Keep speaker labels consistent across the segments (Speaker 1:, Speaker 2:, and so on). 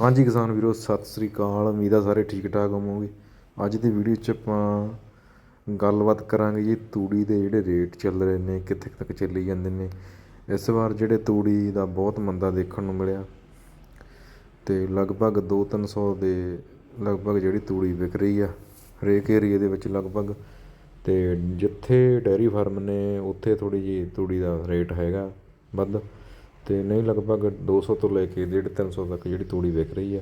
Speaker 1: ਹਾਂਜੀ ਕਿਸਾਨ ਵੀਰੋ, ਸਤਿ ਸ੍ਰੀ ਅਕਾਲ। ਉਮੀਦ ਆ ਸਾਰੇ ਠੀਕ ਠਾਕ ਹੋਵੋਗੇ। ਅੱਜ ਦੀ ਵੀਡੀਓ 'ਚ ਆਪਾਂ ਗੱਲਬਾਤ ਕਰਾਂਗੇ ਜੀ ਤੂੜੀ ਦੇ ਜਿਹੜੇ ਰੇਟ ਚੱਲ ਰਹੇ ਨੇ, ਕਿੱਥੇ ਤੱਕ ਚੱਲੀ ਜਾਂਦੇ ਨੇ। ਇਸ ਵਾਰ ਜਿਹੜੇ ਤੂੜੀ ਦਾ ਬਹੁਤ ਮੰਦਾ ਦੇਖਣ ਨੂੰ ਮਿਲਿਆ ਤੇ ਲਗਭਗ 2-300 ਦੇ ਲਗਭਗ ਜਿਹੜੀ ਤੂੜੀ ਵਿਕ ਰਹੀ ਆ, ਹਰੇਕ ਏਰੀਏ ਦੇ ਵਿੱਚ ਲਗਭਗ। ਤੇ ਜਿੱਥੇ ਡੈਰੀ ਫਾਰਮ ਨੇ, ਉੱਥੇ ਥੋੜੀ ਜਿਹੀ ਤੂੜੀ ਦਾ ਰੇਟ ਹੈਗਾ ਵੱਧ। ਅਤੇ ਨਹੀਂ, ਲਗਭਗ ਦੋ ਸੌ ਤੋਂ ਲੈ ਕੇ ਡੇਢ ਤਿੰਨ ਸੌ ਤੱਕ ਜਿਹੜੀ ਤੂੜੀ ਵਿਕ ਰਹੀ ਆ।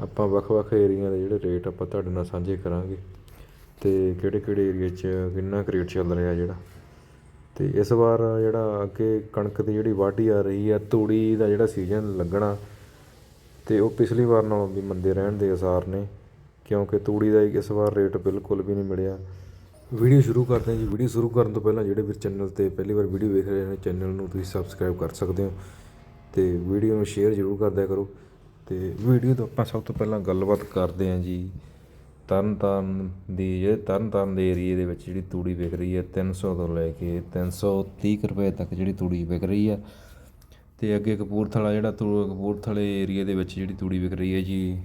Speaker 1: ਆਪਾਂ ਵੱਖ-ਵੱਖ ਏਰੀਆ ਦੇ ਜਿਹੜੇ ਰੇਟ ਆਪਾਂ ਤੁਹਾਡੇ ਨਾਲ ਸਾਂਝੇ ਕਰਾਂਗੇ। ਅਤੇ ਕਿਹੜੇ-ਕਿਹੜੇ ਏਰੀਏ 'ਚ ਕਿੰਨਾ ਕੁ ਰੇਟ ਚੱਲ ਰਿਹਾ ਜਿਹੜਾ? ਅਤੇ ਇਸ ਵਾਰ ਜਿਹੜਾ ਅੱਗੇ ਕਣਕ ਦੀ ਜਿਹੜੀ ਵਾਢੀ ਆ ਰਹੀ ਆ, ਤੂੜੀ ਦਾ ਜਿਹੜਾ ਸੀਜ਼ਨ ਲੱਗਣਾ ਅਤੇ ਉਹ ਪਿਛਲੀ ਵਾਰ ਨਾਲੋਂ ਵੀ ਮੰਦੇ ਰਹਿਣ ਦੇ ਆਸਾਰ ਨੇ। ਕਿਉਂਕਿ ਤੂੜੀ ਦਾ ਇਸ ਵਾਰ ਰੇਟ ਬਿਲਕੁਲ ਵੀ ਨਹੀਂ ਮਿਲਿਆ। ਵੀਡੀਓ ਸ਼ੁਰੂ ਕਰਦੇ ਹਾਂ ਜੀ। ਵੀਡੀਓ ਸ਼ੁਰੂ ਕਰਨ ਤੋਂ ਪਹਿਲਾਂ ਜਿਹੜੇ ਵੀਰ ਚੈਨਲ ਤੇ ਪਹਿਲੀ ਵਾਰ ਵੀਡੀਓ ਵੇਖ ਰਹੇ ਨੇ, ਚੈਨਲ ਨੂੰ ਤੁਸੀਂ ਸਬਸਕ੍ਰਾਈਬ ਕਰ ਸਕਦੇ ਹੋ ਤੇ ਵੀਡੀਓ ਨੂੰ ਸ਼ੇਅਰ ਜ਼ਰੂਰ ਕਰਦਿਆ ਕਰੋ। ਤੇ ਵੀਡੀਓ ਤੋਂ ਆਪਾਂ ਸਭ ਤੋਂ ਪਹਿਲਾਂ ਗੱਲਬਾਤ ਕਰਦੇ ਹਾਂ ਜੀ। ਤਰਨਤਾਰਨ ਦੀ ਜਿਹੜੇ ਤਰਨਤਾਰਨ ਦੇ ਏਰੀਏ ਦੇ ਵਿੱਚ ਜਿਹੜੀ ਤੂੜੀ ਵਿਕ ਰਹੀ ਹੈ 300 ਤੋਂ ਲੈ ਕੇ 330 ਕੁ ਰੁਪਏ ਤੱਕ ਜਿਹੜੀ ਤੂੜੀ ਵਿਕ ਰਹੀ ਹੈ। ਤੇ ਅੱਗੇ ਕਪੂਰਥਲਾ ਜਿਹੜਾ ਤੂ, ਕਪੂਰਥਲੇ ਏਰੀਏ ਦੇ ਵਿੱਚ ਜਿਹੜੀ ਤੂੜੀ ਵਿਕ ਰਹੀ ਹੈ ਜੀ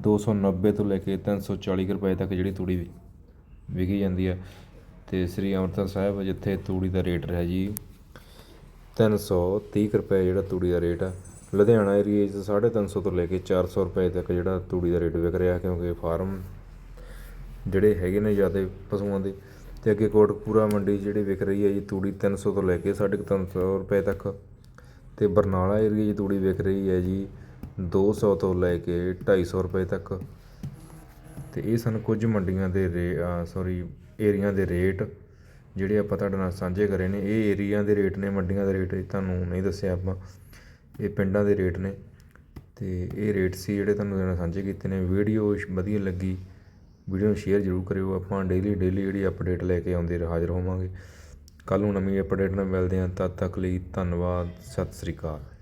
Speaker 1: 290 ਤੋਂ ਲੈ ਕੇ 340 ਕੁ ਰੁਪਏ ਤੱਕ ਜਿਹੜੀ ਤੂੜੀ ਵਿ- ਵਿਕੀ ਜਾਂਦੀ ਹੈ। ਅਤੇ ਸ੍ਰੀ ਅੰਮ੍ਰਿਤਸਰ ਸਾਹਿਬ ਜਿੱਥੇ ਤੂੜੀ ਦਾ ਰੇਟ ਰਿਹਾ ਜੀ 330 ਕੁ ਰੁਪਏ ਜਿਹੜਾ ਤੂੜੀ ਦਾ ਰੇਟ ਆ। ਲੁਧਿਆਣਾ ਏਰੀਏ 'ਚ 350 ਤੋਂ ਲੈ ਕੇ ਚਾਰ ਸੌ ਰੁਪਏ ਤੱਕ ਜਿਹੜਾ ਤੂੜੀ ਦਾ ਰੇਟ ਵਿਕ ਰਿਹਾ ਕਿਉਂਕਿ ਫਾਰਮ ਜਿਹੜੇ ਹੈਗੇ ਨੇ ਜ਼ਿਆਦਾ ਪਸ਼ੂਆਂ ਦੇ। ਤੇ ਅੱਗੇ ਕੋਟਕਪੂਰਾ ਮੰਡੀ ਜਿਹੜੀ ਵਿਕ ਰਹੀ ਹੈ ਜੀ, ਤੂੜੀ 300 ਤੋਂ ਲੈ ਕੇ 350 ਰੁਪਏ ਤੱਕ। ਤੇ ਬਰਨਾਲਾ ਏਰੀਏ 'ਚ ਤੂੜੀ ਵਿਕ ਰਹੀ ਹੈ ਜੀ 200 ਤੋਂ ਲੈ ਕੇ 250 ਰੁਪਏ ਤੱਕ। ਅਤੇ ਇਹ ਸਨ ਕੁਝ ਮੰਡੀਆਂ ਦੇ ਰੇ ਸੋਰੀ ਏਰੀਆ ਦੇ ਰੇਟ ਜਿਹੜੇ ਆਪਾਂ ਤੁਹਾਡੇ ਨਾਲ ਸਾਂਝੇ ਕਰੇ ਨੇ, ਇਹ ਏਰੀਆ ਦੇ ਰੇਟ ਨੇ, ਮੰਡੀਆਂ ਦੇ ਰੇਟ ਤੁਹਾਨੂੰ ਨਹੀਂ ਦੱਸਿਆ ਆਪਾਂ। ਇਹ ਪਿੰਡਾਂ ਦੇ ਰੇਟ ਨੇ ਅਤੇ ਇਹ ਰੇਟ ਸੀ ਜਿਹੜੇ ਤੁਹਾਨੂੰ ਇਹਨਾਂ ਸਾਂਝੇ ਕੀਤੇ ਨੇ। ਵੀਡੀਓ ਵਧੀਆ ਲੱਗੀ, ਵੀਡੀਓ ਨੂੰ ਸ਼ੇਅਰ ਜ਼ਰੂਰ ਕਰਿਓ। ਆਪਾਂ ਡੇਲੀ ਡੇਲੀ ਜਿਹੜੀ ਅਪਡੇਟ ਲੈ ਕੇ ਆਉਂਦੇ ਹਾਜ਼ਰ ਹੋਵਾਂਗੇ। ਕੱਲ ਨੂੰ ਨਵੀਂ ਅਪਡੇਟ ਨਾਲ ਮਿਲਦੇ ਹਾਂ। ਤਦ ਤੱਕ ਲਈ ਧੰਨਵਾਦ। ਸਤਿ ਸ੍ਰੀ ਅਕਾਲ।